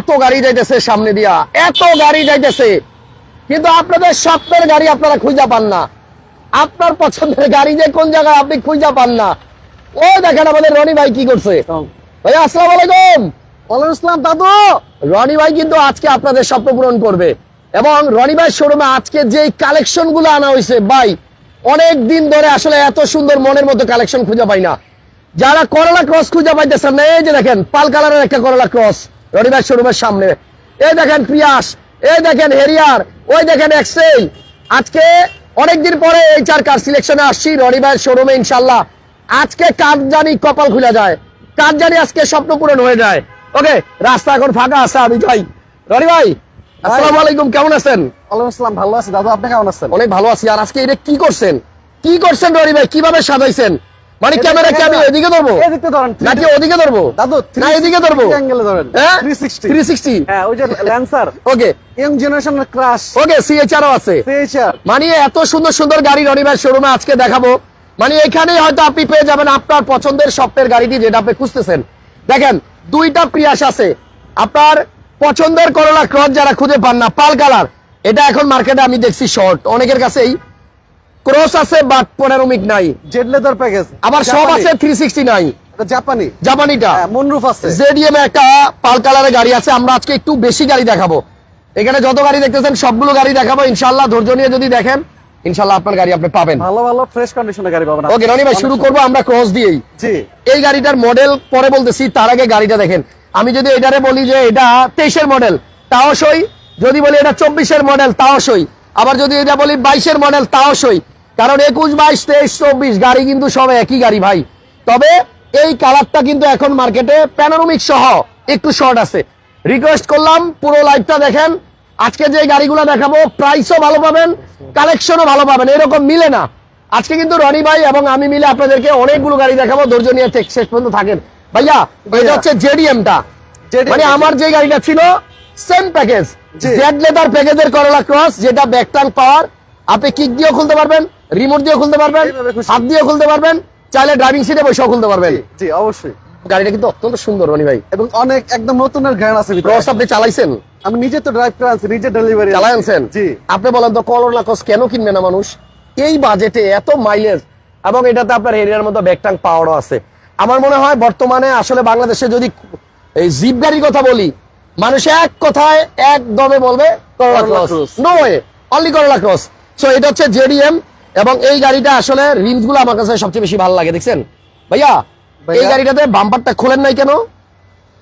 এত গাড়ি যাইতেছে সামনে দিয়া এত গাড়ি যাইতেছে। কিন্তু আপনাদের স্বপ্নের গাড়ি আপনারা খুঁজা পান না। আপনার পছন্দের গাড়ি যে কোন জায়গায় আপনি খুঁজা পান না। ও দেখেন আমাদের রনি ভাই কি করছে। ভাই আসসালাম আলাইকুম। ওয়ালাইকুম আসসালাম দাদু। রনি ভাই কিন্তু আজকে আপনাদের স্বপ্ন পূরণ করবে। এবং রনি ভাই শোরুমে আজকে যে কালেকশনগুলো আনা হয়েছে ভাই অনেক দিন ধরে আসলে এত সুন্দর মনের মতো কালেকশন খুঁজে পাই না। যারা করলা ক্রস খুঁজে পাইতেছেন না এই যে দেখেন পাল কালারের একটা করলা ক্রস রনি ভাই শোরুমের সামনে। এই দেখেন প্রিয়াস এই দেখেন হেরিয়ার ওই দেখেন এক্সেল। আজকে অনেকদিন পরে এই চার কার সিলেকশনে আসছি রনি ভাইয়ের শোরুমে ইনশাল্লাহ। আজকে কার জানি কপাল খুলে যায় কার জানি আজকে স্বপ্ন পূরণ হয়ে যায়। ওকে রাস্তা এখন ফাঁকা আছে আমি যাই। রনি ভাই। আসসালামু আলাইকুম কেমন আছেন? ওয়ালাইকুম আসসালাম ভালো আছি দাদু আপনি কেমন আছেন? অনেক ভালো আছি আর আজকে এটা কি করছেন? কি করছেন রনি ভাই কীভাবে সাজাইছেন? মানে ক্যামেরা কি আমি এদিকে ধরবো? এদিকে ধরেন নাকি ওদিকে ধরবো? দাদু না এদিকে ধরবো। অ্যাঙ্গেলে ধরেন হ্যাঁ? 360 থ্রি সিক্সটি হ্যাঁ ওই যে ল্যান্সার ওকে ইয়ং জেনারেশনের ক্রাশ ওকে আছে। সিএইচআর মানে এত সুন্দর সুন্দর গাড়ি শোরুমে আজকে দেখাবো। মানে এখানেই হয়তো আপনি পেয়ে যাবেন আপনার পছন্দের স্বপ্নের গাড়িটি যেটা আপনি খুঁজতেছেন। দেখেন দুইটা প্রিয়াস আছে। আপনার পছন্দের করলা ক্রস যারা খুঁজে পান না পাল কালার। এটা এখন মার্কেটে আমি দেখছি শর্ট অনেকের কাছেই ক্রস আছে বাট পনেরো মিক নাই। জেড লেদার প্যাকেজ আবার সব আছে থ্রি সিক্সটি নাই। জাপানি। জাপানিটা। হ্যাঁ মুনরুফ আছে। জেডিএম একটা পাল কালারের গাড়ি আছে আমরা আজকে একটু বেশি গাড়ি দেখাবো। এখানে যত গাড়ি দেখতেছেন সবগুলো গাড়ি দেখাবো ইনশাল্লাহ ধৈর্য নিয়ে যদি দেখেন ইনশাল্লাহ আপনার গাড়ি আপনি পাবেন। ভালো ভালো ফ্রেশ কন্ডিশনের গাড়ি পাবেন ওকে রনি ভাই শুরু করব আমরা ক্রস দিয়েই। জি। এই গাড়িটার মডেল পরে বলতেছি তার আগে গাড়িটা দেখেন। আমি যদি এটারে বলি যে এটা তেইশের মডেল তাও সই। যদি বলি এটা চব্বিশের মডেল তাও সই। আবার যদি এটা বলি বাইশের মডেল তাও সই। কারণ একুশ বাইশ তেইশ চব্বিশ গাড়ি কিন্তু সব একই গাড়ি ভাই। তবে এই কালারটা কিন্তু এখন মার্কেটে প্যানোরমিক সহ একটু শর্ট আছে। রিকোয়েস্ট করলাম পুরো লাইভটা দেখেন। আজকে যে গাড়িগুলো দেখাবো প্রাইসও ভালো পাবেন কালেকশনও ভালো পাবেন এরকম মিলে না। আজকে কিন্তু রনি ভাই এবং আমি মিলে আপনাদেরকে অনেকগুলো গাড়ি দেখাবো ধৈর্য নিয়ে শেষ পর্যন্ত থাকেন। ভাইয়া এটা। হচ্ছে জেডিএমটা মানে আমার যে গাড়িটা ছিল সেম প্যাকেজ। জেড লেদার প্যাকেজের করলা ক্রস যেটা ব্যাকটান পাওয়ার আপনি কিক দিয়েও খুলতে পারবেন। রিমোট দিয়েও খুলতে পারবেন হাত দিয়েও খুলতে পারবেন চাইলে ড্রাইভিং সিটে বসেও খুলতে পারবেন। জি অবশ্যই। গাড়িটা কিন্তু অত্যন্ত সুন্দর রনি ভাই। এবং অনেক একদম নতুনের গ্র্যান্ড আছে ভিতরে। ক্রস আপনি চালাইছেন? আমি নিজে তো ড্রাইভ করে আনছি নিজে ডেলিভারি চালাই আনছেন? জি। আপনি বলেন তো করলা ক্রস কেন কিনবে না মানুষ? এই বাজেটে এত মাইলেজ এবং এটাতে আপনার এরিয়ার মতো ব্যাকটাং পাওয়ারও আছে। আমার মনে হয় বর্তমানে আসলে বাংলাদেশে যদি এই জিপ গাড়ির কথা বলি মানুষ এক কথায় একদমে বলবে Corolla Cross. No way only Corolla Cross so এটা হচ্ছে জেডিএম এবং এই গাড়িটা আসলে রিমসগুলো আমার কাছে সবচেয়ে বেশি ভালো লাগে দেখছেন? ভাইয়া। এই গাড়িটাতে বাম্পারটা খোলেন নাই কেন?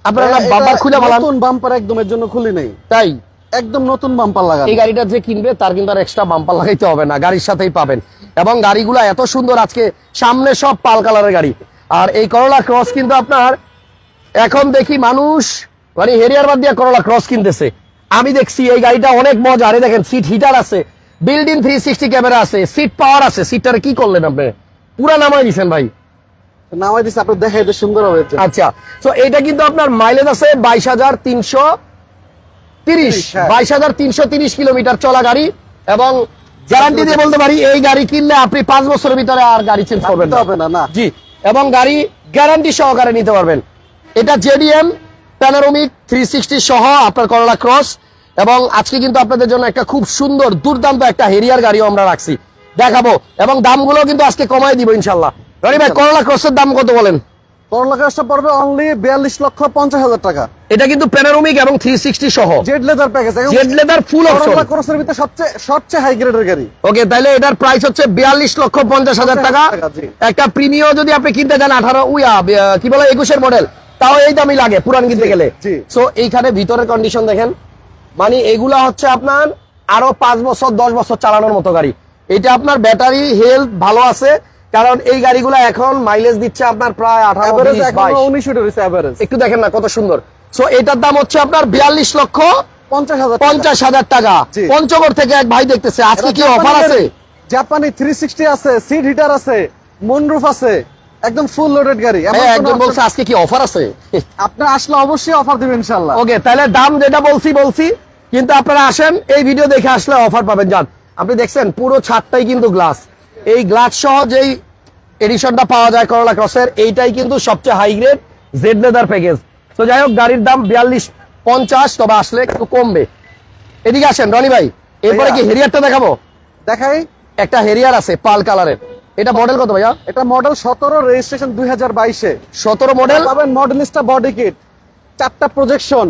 আপনারা বাম্পার খুলে নতুন বাম্পার একদম এর জন্য খুলি নেই। তাই? একদম নতুন বাম্পার লাগানো। এই গাড়িটা যে কিনবে তার কিন্তু আর এক্সট্রা বাম্পার লাগাইতে হবে না গাড়ির সাথেই পাবেন। এবং গাড়িগুলো এত সুন্দর আজকে সামনে সব পাল কালারের গাড়ি। আর এই করলা ক্রস কিন্তু আপনার এখন দেখি মানুষ মানে হেরিয়ার বাদ দিয়ে করলা ক্রস কিনতেছে। আমি দেখছি এই গাড়িটা অনেক মজা আরে দেখেন সিট হিটার আছে। বিল্ডিং থ্রি সিক্সটি ক্যামেরা আছে সিট পাওয়ার আছে। সিটটারে কি করলেন আপনি? পুরা নামাই দিছেন ভাই। নামাই দিচ্ছে আপনি দেখে এটা সুন্দর হবে। আচ্ছা তো এটা কিন্তু আপনার মাইলেজ আছে বাইশ হাজার তিনশো তিরিশ। হ্যাঁ। বাইশ হাজার তিনশো তিরিশ কিলোমিটার চলা গাড়ি এবং গ্যারান্টি দিয়ে বলতে পারি এই গাড়ি কিনলে আপনি পাঁচ বছরের ভিতরে আর গাড়ি চেঞ্জ করবেন হবে না, না। জি এবং গাড়ি গ্যারান্টি সহকারে নিতে পারবেন। এটা জেডিএম প্যানারোমিক থ্রি সিক্সটি সহ আপনার করলা ক্রস এবং আজকে কিন্তু আপনাদের জন্য একটা খুব সুন্দর দুর্দান্ত একটা হেরিয়ার গাড়িও আমরা রাখছি। দেখাবো। এবং দামগুলো কিন্তু আজকে কমাই দিব ইনশাল্লাহ রনি ভাই করলা ক্রসের দাম কত বলেন? করলা কাজটা পড়বে অনলি বিয়াল্লিশ লক্ষ পঞ্চাশ হাজার টাকা। এটা কিন্তু প্যানারোমিক এবং থ্রি সিক্সটি সহ। Z leather package Z leather full option Corolla ক্রসের ভিতরে সবচেয়ে সবচেয়ে হাই গ্রেডের গাড়ি। ওকে তাহলে এটার প্রাইস হচ্ছে বিয়াল্লিশ লক্ষ পঞ্চাশ হাজার টাকা। একটা প্রিমিয় যদি আপনি কিনতে চান আঠারো উইয়া কি বলে একুশের মডেল তাও এই দামই লাগে পুরান কিনতে গেলে। সো এইখানে ভিতরের কন্ডিশন দেখেন। মানে এগুলা হচ্ছে আপনার আরও পাঁচ বছর দশ বছর চালানোর মতো গাড়ি। এটা আপনার ব্যাটারি হেলথ ভালো আছে কারণ এই গাড়িগুলো এখন মাইলেজ দিচ্ছে আপনার প্রায় আঠারো একটু দেখেন না কত সুন্দর। সো এটার দাম হচ্ছে আপনার বিয়াল্লিশ লক্ষ পঞ্চাশ হাজার টাকা। পঞ্চগড় থেকে এক ভাই দেখতেছে আজকে কি অফার আছে? জাপানি থ্রি সিক্সটি আছে সিট হিটার আছে মুনরুফ আছে একদম ফুল লোডেড গাড়ি। হ্যাঁ, option- বলছে আজকে কি অফার আছে? আপনার আসলে অবশ্যই অফার দিবেন ইনশাল্লাহ ওকে তাহলে দাম যেটা বলছি বলছি কিন্তু আপনারা আসেন এই ভিডিও দেখে আসলে অফার পাবেন। যান আপনি দেখছেন পুরো ছাদটাই কিন্তু গ্লাস এই গ্লাস সহ যেই এডিশনটা পাওয়া যায় করলা ক্রসের এইটাই কিন্তু সবচেয়ে high grade Z leather package তো যাই হোক গাড়ির দাম বিয়াল্লিশ পঞ্চাশ তবে আসলে একটু কমবে। এদিকে আসেন রনি ভাই এরপরে কি হেরিয়ারটা দেখাবো? দেখাই। একটা হেরিয়ার আছে পাল কালারের এটা মডেল কত ভাইয়া? এটা মডেল সতেরো রেজিস্ট্রেশন দুই হাজার বাইশে। সতেরো মডেল পাবেন মডেলিস্টা বডি কিট চারটা প্রজেকশন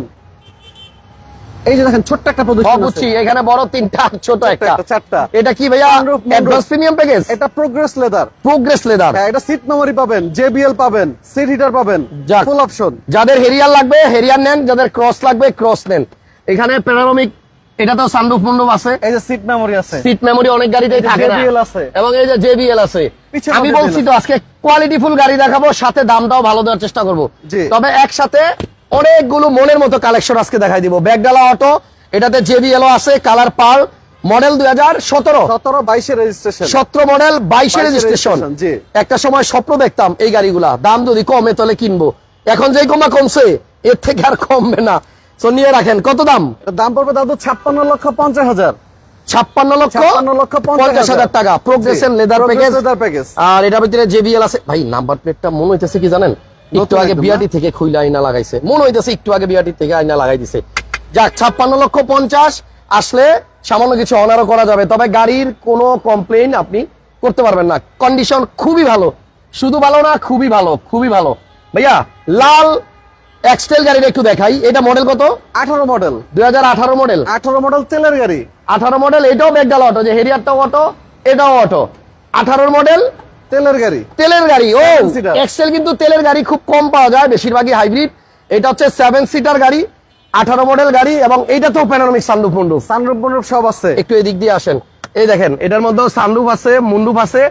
এই যে দেখেন ছোট্ট একটা বুঝছি। এখানে বড় তিনটা ছোট একটা চারটা। এটা কি ভাইয়া? অ্যাডভান্স প্রিমিয়াম প্যাকেজ এটা প্রোগ্রেস লেদার প্রোগ্রেস লেদার হ্যাঁ এটা সিট মেমোরি পাবেন জেবিএল পাবেন সিট হিটার পাবেন ফুল অপশন যাদের হেরিয়ার লাগবে হেরিয়ার নেন যাদের ক্রস লাগবে ক্রস নেন। এখানে এটা তো সানরুফ মুন্ডুপ আছে। এই যে সিট মেমোরি আছে। সিট মেমোরি অনেক গাড়িতেই থাকে না। JBL আছে। এবং এই যে জেবিএল আছে। আমি বলছি তো আজকে কোয়ালিটি ফুল গাড়ি দেখাবো সাথে দামটাও ভালো দেওয়ার চেষ্টা করব। তবে একসাথে অনেকগুলো মনের মতো কালেকশন আজকে দেখাই দিব। ব্যাগডালা অটো এটাতে জেবিএল আছে কালার পার মডেল দুই হাজার সতেরো। সতেরো বাইশে রেজিস্ট্রেশন সতেরো মডেল বাইশে রেজিস্ট্রেশন একটা সময় স্বপ্ন দেখতাম এই গাড়িগুলা। দাম যদি কমে তাহলে কিনবো। এখন যে কমা কমছে এর থেকে আর কমবে না। তো নিয়ে রাখেন কত দাম? দাম পড়বে দাদু ছাপ্পান্ন লক্ষ পঞ্চাশ হাজার। ছাপ্পান্ন লক্ষ লক্ষ পঞ্চাশ হাজার। টাকা। প্রোগ্রেসের প্যাকেজ লেদার প্যাকেজ আর এটার ভিতরে জেবিএল আছে। ভাই নাম্বার প্লেটটা মনে হইতেছে কি জানেন? একটু আগে বিআরটি থেকে খুইলা আইনা লাগাইছে। মনে হইতেছে একটু আগে বিআরটি থেকে আইনা লাগাই দিছে। যাক ছাপ্পান্ন লক্ষ পঞ্চাশ আসলে সামান্য কিছু অনারও করা যাবে তবে গাড়ির কোনো কমপ্লেন আপনি করতে পারবেন না। কন্ডিশন খুবই ভালো। শুধু ভালো না খুবই ভালো খুবই ভালো। ভাইয়া লাল এক্সটেল গাড়ির একটু দেখাই। এটা মডেল কত? আঠারো মডেল দুই হাজার আঠারো মডেল আঠারো মডেল তেলের গাড়ি। আঠারো মডেল এটাও ব্যাগডাল অটো যে হেরিয়ারটাও অটো এটাও অটো আঠারোর মডেল তেলের গাড়ি। তেলের গাড়ি ও এক্সেল কিন্তু তেলের গাড়ি খুব কম পাওয়া যায় বেশিরভাগই হাইব্রিড এটা হচ্ছে সেভেন সিটার গাড়ি আঠারো মডেল গাড়ি এবং এইটা তো প্যানোরামিক সানরুফ মুন্ডুফ মন্ডপ সব আছে। একটু এদিক দিয়ে আসেন। এই দেখেন এটার মধ্যেও সানরুফ আছে মুন্ডুফ আছে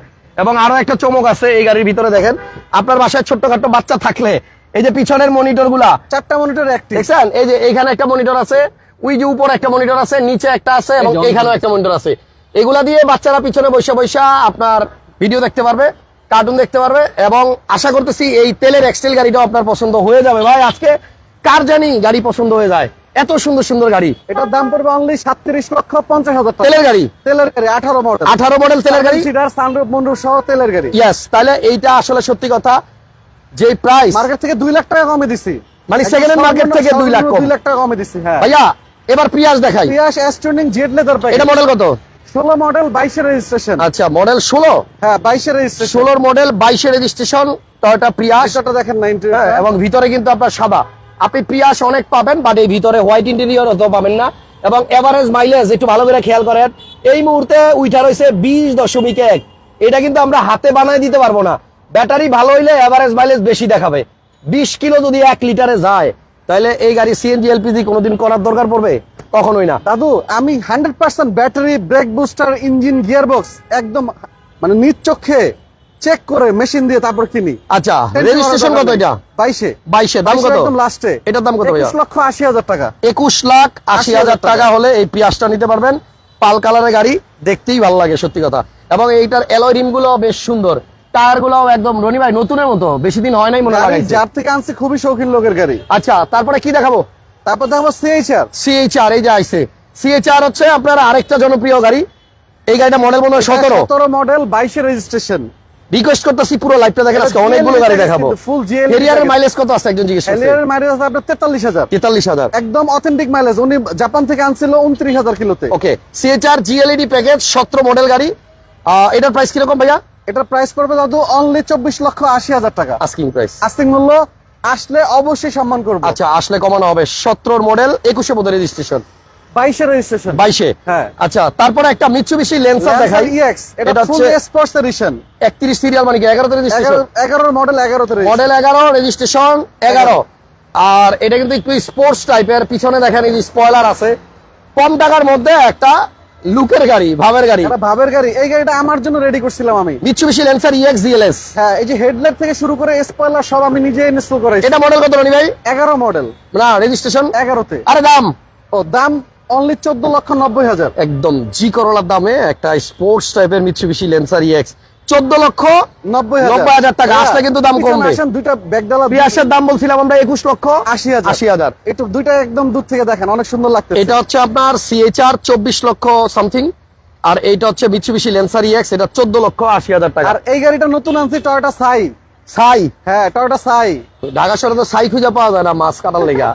এবং আরও একটা চমক আছে এই গাড়ির ভিতরে দেখেন। আপনার বাসায় ছোট্টখাট্ট বাচ্চা থাকলে এই যে পিছনের মনিটরগুলা চারটা মনিটর দেখছেন? এই যে এইখানে একটা মনিটর আছে ওই যে উপর একটা মনিটর আছে নিচে একটা আছে এবং এইখানেও একটা মনিটর আছে। এগুলা দিয়ে বাচ্চারা পিছনে বসে বসে আপনার ভিডিও দেখতে পারবে কার্টুন দেখতে পারবে এবং আশা করতেছি এই তেলের এক্সটেল গাড়িটাও আপনার পছন্দ হয়ে যাবে। ভাই আজকে কার জানি গাড়ি পছন্দ হয়ে যায়? এত সুন্দর সুন্দর গাড়ি। এটার দাম পড়বে অনলি সাতত্রিশ লক্ষ পঞ্চাশ হাজার তেলের গাড়ি? তেলের গাড়ি আঠারো মডেল আঠারো মডেল তেলের গাড়ি? সিটার সানরূপ মন্ডপ সহ তেলের গাড়ি। ইয়াস তাহলে এইটা আসলে সত্যি কথা যে প্রাইস মার্কেট থেকে দুই লাখ টাকা কমে দিছি। মানে সেকেন্ড hand market থেকে দুই লাখ কম। দুই লাখ টাকা কমে দিছি হ্যাঁ। ভাইয়া এবার প্রিয়াস দেখাই। পিয়াস এস্টনিং জেড লেদার এটা মডেল কত? ষোলো মডেল বাইশের রেজিস্ট্রেশন আচ্ছা মডেল ষোলো? হ্যাঁ বাইশের রেজিস্ট্রেশন ষোলোর মডেল বাইশে রেজিস্ট্রেশন টয়টা প্রিয়াস দেখেন নাইনটি হ্যাঁ, এবং ভিতরে কিন্তু আপনার সাদা। আপনি প্রিয়াস অনেক পাবেন বাট এই ভিতরে হোয়াইট ইন্টেরিয়র অত পাবেন না। এবং এভারেজ মাইলেজ একটু ভালো করে খেয়াল করেন এই মুহূর্তে উইটা রয়েছে বিশ দশমিক এক। এটা কিন্তু আমরা হাতে বানায় দিতে পারব না। ব্যাটারি ভালো হইলে এভারেজ মাইলেজ বেশি দেখাবে। বিশ কিলো যদি এক লিটারে যায় তাহলে এই গাড়ি সিএনজি এলপিজি কোনোদিন করার দরকার পড়বে? কখনোই না। দাদু আমি hundred percent battery brake booster engine gear box একদম মানে চোখে চেক করে মেশিন দিয়ে তারপর কিনি। আচ্ছা রেজিস্ট্রেশন কত এটা? বাইশে। বাইশে দাম কত? একদম লাস্টে এটার দাম কত একুশ লক্ষ আশি হাজার টাকা। একুশ লাখ আশি হাজার টাকা হলে এই পিয়াসটা নিতে পারবেন। পাল কালারের গাড়ি দেখতেই ভালো লাগে সত্যি কথা। এবং এইটার অ্যালয় রিমগুলো বেশ সুন্দর। টায়ারগুলো একদম রনি ভাই নতুনের মতো বেশি দিন হয় নাই মনে লাগাইছে। যার থেকে আনছি খুবই শৌখিন লোকের গাড়ি। আচ্ছা তারপরে কি দেখাবো? তারপর দেখো সিএইচআর সিএইচআর এই যে আইসে সিএইচআর হচ্ছে আপনার আরেকটা জনপ্রিয় গাড়ি। এই গাড়িটা মডেল মনে হয় সতেরো। সতেরো মডেল বাইশে রেজিস্ট্রেশন রিকোয়েস্ট করতেছি পুরো লাইভটা দেখেন আজকে অনেকগুলো গাড়ি দেখাবো। ফুল জিএল মাইলেজ কত আছে একজন জিজ্ঞেস করছে। এলিয়ার মাইলেজ আছে আপনার তেতাল্লিশ হাজার। তেতাল্লিশ হাজার। একদম অথেন্টিক মাইলেজ উনি জাপান থেকে আনছিল উনত্রিশ হাজার কিলোতে। ওকে সিএইচআর জিএলইডি প্যাকেজ সতেরো মডেল গাড়ি। এটার প্রাইস কীরকম ভাইয়া? এটার প্রাইস পড়বে দাদু অনলি চব্বিশ লক্ষ আশি হাজার টাকা। আস্কিং প্রাইস আস্তিক মূল্য আসলে অবশ্যই সম্মান করব। আচ্ছা আসলে কমানো হবে সতেরোর মডেল একুশে মধ্যে রেজিস্ট্রেশন বাইশে রেজিস্ট্রেশন বাইশে? হ্যাঁ। আচ্ছা তারপরে একটা মিৎসুবিশি লেন্সার দেখাই। এটা এটা ফুল স্পোর্টস এডিশন একত্রিশ সিরিয়াল মানে কি এগারোতে রেজিস্ট্রেশন এগারোর মডেল মডেল এগারো রেজিস্ট্রেশন এগারো। আর এটা কিন্তু একটু স্পোর্টস টাইপের পিছনে দেখেন এই যে স্পয়লার আছে। কম টাকার মধ্যে একটা লুকের গাড়ি ভাবের গাড়ি। ভাবের গাড়ি। এই গাড়িটা আমার জন্য রেডি করছিলাম আমি। মিচুবিশি ল্যান্সার ইএক্স ডিএলএস হ্যাঁ এই যে হেডলাইট থেকে শুরু করে স্পয়লার সব আমি নিজে ইনস্টল করেছি। এটা মডেল কত রনি ভাই? এগারো মডেল না রেজিস্ট্রেশন এগারোতে। আরে দাম? ও দাম অনলি চোদ্দ লক্ষ নব্বই হাজার। একদম জি করলার দামে একটা স্পোর্টস টাইপের মিচুবিশি লেন্সার ইএক্স চোদ্দ লক্ষ নব্বই হাজার। টাকা। আসলে কিন্তু দাম কমবে। দুইটা ব্যাগডালা পিয়াসের দাম বলছিলাম আমরা একুশ লক্ষ আশি হাজার। আশি হাজার। একটু দুইটা একদম দূর থেকে দেখেন অনেক সুন্দর লাগছে এটা হচ্ছে আপনার সিএইচআর চব্বিশ লক্ষ সামথিং আর এইটা হচ্ছে লেন্সার ইএক্স এটা চোদ্দ লক্ষ আশি হাজার টাকা। আর এই গাড়িটা নতুন আনছি টয়োটা সাই সাই হ্যাঁ টয়োটা সাই ঢাকা শহরে তো সাই খুঁজে পাওয়া যায় না মাছ কাটার লেগা।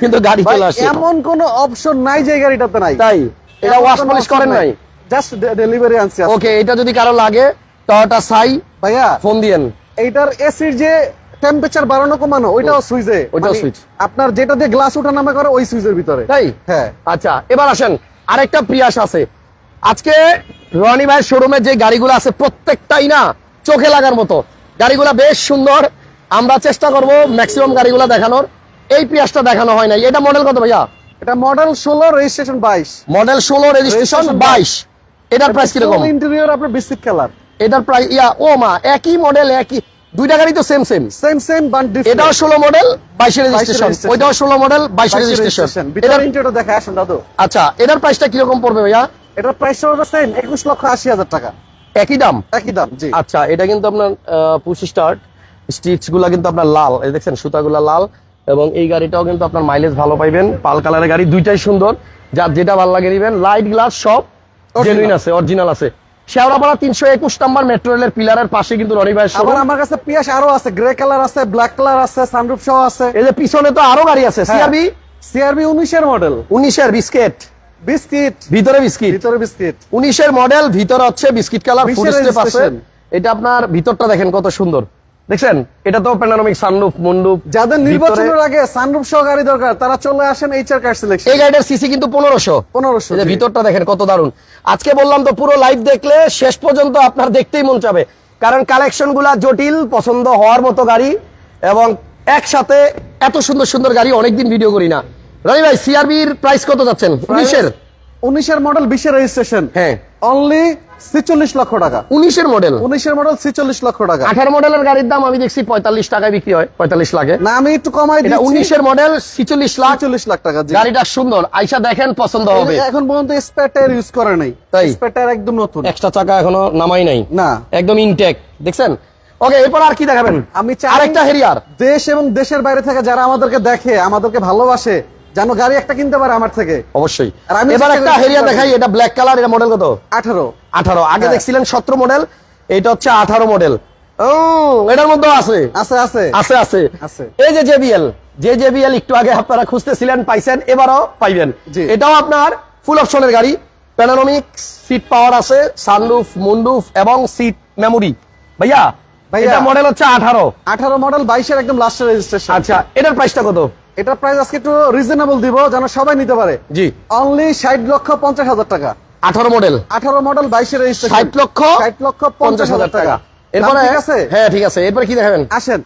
কিন্তু গাড়ি চলে আসে এমন কোন অপশন নাই যে গাড়িটাতে নাই। তাই? এটা ওয়াশ পলিশ করেন নাই। জাস্ট ডেলিভারি আনছি ওকে এটা যদি কারও লাগে টয়োটা সাই ভাইয়া ফোন দিয়েন। এইটার এসির যে টেম্পারেচার বাড়ানো কমানো ওইটাও সুইচে। ওইটাও switch। আপনার যেটা দিয়ে গ্লাস ওঠা নামা করে ওই সুইচের ভিতরে। তাই? হ্যাঁ। আচ্ছা এবার আসেন আরেকটা প্রিয়াস আছে। আজকে রনি ভাইয়ের শোরুমে যে গাড়িগুলো আছে প্রত্যেকটাই না চোখে লাগার মতো। গাড়িগুলা বেশ সুন্দর। আমরা চেষ্টা করব ম্যাক্সিমাম গাড়িগুলো দেখানোর। এই প্রিয়াসটা দেখানো হয় নাই। এটা মডেল কত ভাইয়া? এটা মডেল ষোলো রেজিস্ট্রেশন বাইশ। মডেল ষোলো রেজিস্ট্রেশন বাইশ। এটার প্রাইস কীরকম? ইন্টেরিয়র আপনার বিস্কিট কালার এটার প্রায় ইয়া ও মা একই মডেল একই দুইটা গাড়ি তো সেম সেম সেম সেম এটাও ষোলো মডেল বাইশের রেজিস্ট্রেশন registration। ওইটাও ষোলো মডেল বাইশের রেজিস্ট্রেশন রেজিস্ট্রেশন ভিতরে ইন্টেরিয়র দেখা আসেন দাদু। আচ্ছা এটার প্রাইসটা কীরকম পড়বে ভাইয়া? এটার প্রাইস হচ্ছে সেম একুশ লক্ষ আশি হাজার টাকা। একই দাম? একই দাম জি। আচ্ছা এটা কিন্তু আপনার পুশি স্টার্ট স্টিচগুলা কিন্তু আপনার লাল। এই দেখছেন সুতাগুলা লাল। এবং এই গাড়িটাও কিন্তু আপনার মাইলেজ ভালো পাইবেন। পাল কালারের গাড়ি দুইটাই সুন্দর। যা যেটা ভালো লাগে নিবেন লাইট গ্লাস সব জেনুইন আছে অরিজিনাল আছে। শেওড়াপাড়া তিনশো একুশ নাম্বার মেট্রো রেলের পিলারের পাশে কিন্তু রনি ভাই আবার আমার কাছে পিয়াস আরও আছে গ্রে কালার আছে ব্ল্যাক কালার আছে সানরুফ সহ আছে। এই যে পিছনে তো আরও গাড়ি আছে। হ্যাঁ। সিআরবি সিআরবি উনিশের মডেল উনিশের বিস্কেট। বিস্কিট। ভিতরে বিস্কিট। ভিতরে বিস্কিট। উনিশের মডেল ভিতরে হচ্ছে বিস্কিট কালার ফুল 20 স্টেপ আছে। এটা আপনার ভিতরটা দেখেন কত সুন্দর। দেখছেন? এটা তো প্যানোরামিক সানরুফ মুন্ডুপ যাদের নির্বাচনের আগে সানরুফ সহ গাড়ি দরকার তারা চলে আসেন এইচআর কার সিলেকশন এই গাড়িটার সিসি কিন্তু পনেরোশো। পনেরোশো ভিতরটা দেখেন কত দারুণ আজকে বললাম তো পুরো লাইভ দেখলে শেষ পর্যন্ত আপনার দেখতেই মন চাবে। কারণ কালেকশনগুলা জটিল পছন্দ হওয়ার মতো গাড়ি এবং একসাথে এত সুন্দর সুন্দর গাড়ি অনেকদিন ভিডিও করি না। রবি ভাই সিআরবির প্রাইস কত যাচ্ছেন? উনিশের? উনিশের মডেল বিশের রেজিস্ট্রেশন হ্যাঁ। অনলি ছিচল্লিশ লক্ষ টাকা। উনিশের মডেল উনিশের মডেল ছিচল্লিশ লক্ষ টাকা। আঠারো মডেলের গাড়ির দাম আমি দেখছি পঁয়তাল্লিশ টাকায় বিক্রি হয় পঁয়তাল্লিশ লাখে না আমি একটু কমাই দিচ্ছি। উনিশের মডেল ছিচল্লিশ লাখ। চল্লিশ লাখ টাকা গাড়িটা সুন্দর আইসা দেখেন পছন্দ হবে। এখন পর্যন্ত স্পেয়ার টায়ার ইউজ করে নাই। তাই? স্পেয়ার টায়ার একদম নতুন। এক্সট্রা চাকা এখনও নামাই নাই। না। একদম ইনটেক দেখছেন? ওকে এরপর আর কি দেখাবেন? আমি আরেকটা হেরিয়ার দেশ এবং দেশের বাইরে থেকে যারা আমাদেরকে দেখে আমাদেরকে ভালোবাসে যেন গাড়ি একটা কিনতে পারে আমার থেকে। অবশ্যই। আর আমি এবার একটা পারি- দেখাই এটা ব্ল্যাক কালার এটা মডেল কত? আঠারো। আঠারো। আগে হ্যাঁ। দেখছিলেন সতেরো মডেল এটা হচ্ছে আঠারো মডেল এটার মধ্যে আছে? আছে আছে। আছে আছে। আছে। এই যে জেবিএল যে জেবিএল একটু আগে আপনারা খুঁজতেছিলেন পাইছেন এবারও পাইবেন। এটাও আপনার ফুল অপশনের গাড়ি। প্যানোরামিক সিট পাওয়ার আছে সানরুফ মুন্ডুফ এবং সিট মেমোরি ভাইয়া ভাইয়া। মডেল হচ্ছে আঠারো। আঠারো মডেল বাইশের একদম লাস্টের রেজিস্ট্রেশন আচ্ছা এটার প্রাইসটা কত? এটার প্রাইস আজকে একটু রিজনেবল দিব যেন সবাই নিতে পারে। জি। অনলি ষাট লক্ষ পঞ্চাশ হাজার টাকা। আঠারো মডেল আঠারো মডেল বাইশের ষাট লক্ষ ষাট লক্ষ পঞ্চাশ হাজার টাকা। এরপরে ঠিক আছে? হ্যাঁ ঠিক আছে। এরপরে কি দেখাবেন? আসেন।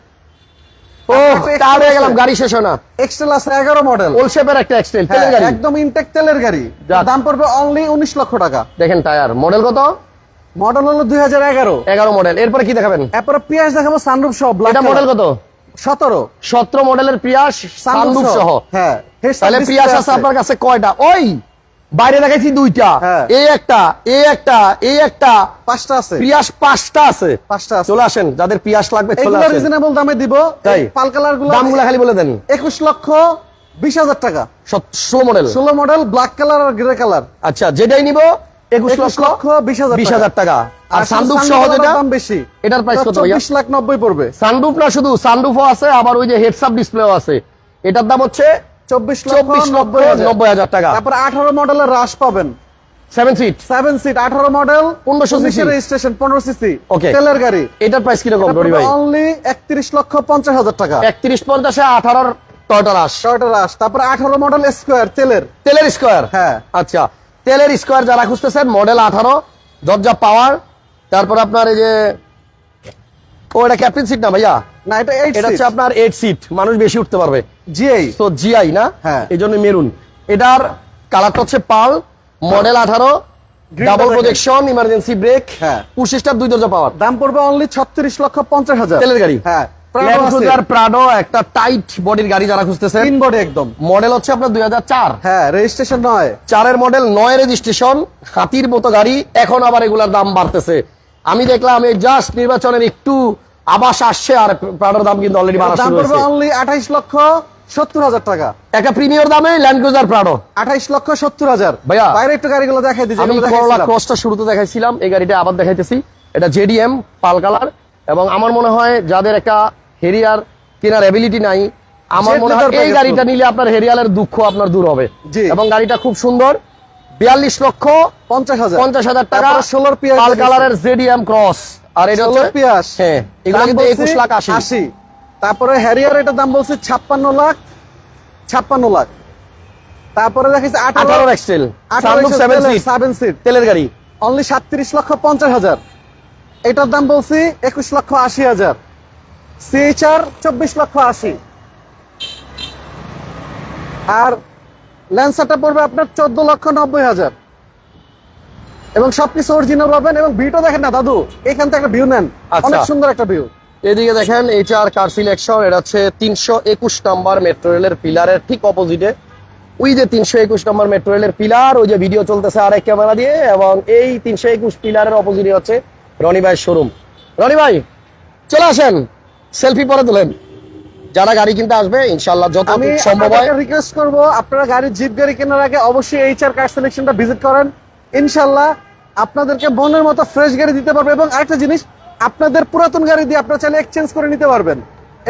ও তার হয়ে গেলাম গাড়ি শেষ না। এক্সটেল আছে এগারো মডেল ওল শেপের একটা এক্সটেল তেলের হ্যাঁ, গাড়ি। একদম ইনটেক তেলের গাড়ি। যাক। দাম পড়বে অনলি উনিশ লক্ষ টাকা। দেখেন টায়ার মডেল কত? মডেল হলো দুই হাজার এগারো। এগারো মডেল এরপরে কি দেখাবেন? এরপরে পিয়াস দেখাবো সানরুফ এটা মডেল কত? সতেরো। সতেরো মডেলের প্রিয়াস সানরুফ সহ। হ্যাঁ তাহলে প্রিয়াস আছে আপনার কাছে কয়টা? ওই বাইরে দেখাইছি দুইটা। হ্যাঁ। এই একটা এই একটা এই একটা। পাঁচটা আছে। পিয়াস পাঁচটা আছে। পাঁচটা আছে। চলে আসেন যাদের পিয়াস লাগবে চলে আসেন। রিজনেবল দামে দিব। তাই? পাল কালারগুলো দামগুলো খালি বলে দেন। একুশ লক্ষ বিশ হাজার টাকা। ষোলো মডেল ষোলো মডেল ব্ল্যাক কালার আর গ্রে কালার আচ্ছা যেটাই নিব একুশ একুশ লক্ষ লক্ষ বিশ হাজার টাকা। আর সানরুফ সহ যেটা? দাম বেশি। এটার প্রাইস কত চব্বিশ লাখ নব্বই পড়বে। সানরুফ না শুধু সানরুফও আছে আবার ওই যে হেডসাপ ডিসপ্লেও আছে। এটার দাম হচ্ছে চব্বিশ চব্বিশ নব্বই নব্বই হাজার টাকা। তারপর আঠারো মডেলের রাশ পাবেন। সেভেন সিট সেভেন সিট আঠারো মডেল 1500 cc রেজিস্ট্রেশন পনেরো সিসি. তেলের গাড়ি। এটার প্রাইস কীরকম রবি ভাই? অনলি একত্রিশ লক্ষ পঞ্চাশ হাজার টাকা। একত্রিশ পঞ্চাশে আঠারোর টয়টা রাস টয়টা রাশ তারপর আঠারো মডেল স্কোয়ার তেলের। তেলের স্কোয়ার হ্যাঁ। আচ্ছা। তেলের স্কোয়ার যারা খুঁজতেছেন মডেল আঠারো দরজা পাওয়ার তারপর আপনার এই যে ও এটা ক্যাপ্টেন সিট না ভাইয়া? না এটা এটা হচ্ছে আপনার এইট সিট মানুষ বেশি উঠতে পারবে। জিআই তো জিআই না? হ্যাঁ। এই জন্য মেরুন। এটার কালারটা হচ্ছে পাল মডেল আঠারো ডাবল। প্রজেকশন ইমার্জেন্সি ব্রেক হ্যাঁ। পঁচিশটা দুই দরজা পাওয়ার দাম পড়বে অনলি ছত্রিশ লক্ষ পঞ্চাশ হাজার। তেলের গাড়ি? হ্যাঁ। প্রাডো একটা টাইট বডির গাড়ি যারা খুঁজতেছেন তিন বডি একদম। মডেল হচ্ছে আপনার দুই হাজার চার। হ্যাঁ রেজিস্ট্রেশন নয়। চারের মডেল নয় রেজিস্ট্রেশন হাতির মতো গাড়ি এখন আবার এগুলার দাম বাড়তেছে। আমি দেখলাম এই জাস্ট নির্বাচনের একটু আবাস আসছে আর প্রাডোর দাম কিন্তু অলরেডি বাড়া শুরু হয়েছে। অনলি আঠাইশ লক্ষ সত্তর হাজার টাকা। একটা প্রিমিয়র দামে ল্যান্ড ক্রুজার প্রাডো আঠাইশ লক্ষ সত্তর হাজার। ভাইয়া, বাইরে একটু গাড়িগুলো দেখাই দিচ্ছি আমি করলা ক্রসটা শুরুতে দেখাইছিলাম এই গাড়িটা আবার দেখাইতেছি। এটা জেডিএম পাল কালার এবং আমার মনে হয় যাদের একটা হেরিয়ার কেনার এবিলিটি নাই। আমার মনে হয় এই গাড়িটা নিলে আপনার হেরিয়ালের দুঃখ আপনার দূর হবে। এবং গাড়িটা খুব সুন্দর। বিয়াল্লিশ লক্ষ পঞ্চাশ হাজার। পঞ্চাশ হাজার টাকা। ষোলোর পিয়ার লাল কালারের জেডিএম ক্রস আর এটা হচ্ছে পিয়াস হ্যাঁ এগুলো কিন্তু একুশ লাখ আশি। আশি। তারপরে হ্যারিয়ার এটার দাম বলছি ছাপ্পান্ন লাখ ছাপ্পান্ন লাখ। তারপরে দেখেছি আঠারো সেভেন সেভেন সিট তেলের গাড়ি। অনলি সাতত্রিশ লক্ষ পঞ্চাশ হাজার। এটার দাম বলছি একুশ লক্ষ আশি হাজার। সিএইচআর চব্বিশ লক্ষ আশি। আর ল্যান্সারটা পড়বে আপনার চোদ্দ লক্ষ নব্বই হাজার। এবং সবকিছু অরিজিনাল পাবেন এবং ভিউটা দেখেন না দাদু এখান থেকে একটা ভিউ নেন। আচ্ছা। অনেক সুন্দর একটা ভিউ। এদিকে দেখেন এইচআর কার সিলেকশন এটা হচ্ছে তিনশো একুশ নাম্বার মেট্রো রেলের পিলারের ঠিক অপোজিটে ওই যে তিনশো একুশ নম্বর মেট্রো রেলের পিলার ওই যে ভিডিও চলতেছে আরেক ক্যামেরা দিয়ে এবং এই তিনশো একুশ পিলারের অপোজিটে হচ্ছে রনি ভাইয়ের শোরুম রনি ভাই চলে আসেন। সেলফি পরে তোলেন। যারা গাড়ি কিনতে আসবে ইনশাল্লাহ যত সম্ভব হয় রিকোয়েস্ট করব আপনারা গাড়ি জিপ গাড়ি কেনার আগে অবশ্যই এইচআর কার সিলেকশনটা ভিজিট করেন। ইনশাল্লাহ আপনাদেরকে মনের মতো ফ্রেশ গাড়ি দিতে পারবে এবং আরেকটা জিনিস আপনাদের পুরাতন গাড়ি দিয়ে আপনারা চাইলে এক্সচেঞ্জ করে নিতে পারবেন।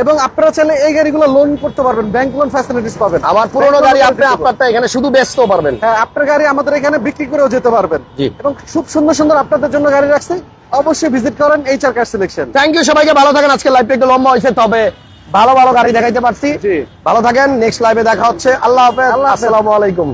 এবং আপনারা চাইলে এই গাড়িগুলো লোন করতে পারবেন ব্যাংক লোন ফ্যাসিলিটিস পাবেন। আমার পুরোনো গাড়ি আপনি আপনারটা এখানে শুধু বেচতেও পারবেন। হ্যাঁ আপনার গাড়ি আমাদের এখানে বিক্রি করেও যেতে পারবেন। এবং খুব সুন্দর সুন্দর আপনাদের জন্য গাড়ি রাখছি। অবশ্যই ভিজিট করেন HR car selection thank you সবাইকে ভালো থাকেন। আজকে লাইভটা একটু লম্বা হয়েছে তবে ভালো ভালো গাড়ি দেখাইতে পারছি। ভালো থাকেন নেক্সট লাইভে দেখা হচ্ছে। আল্লাহ হাফেজ। আসসালামু আলাইকুম।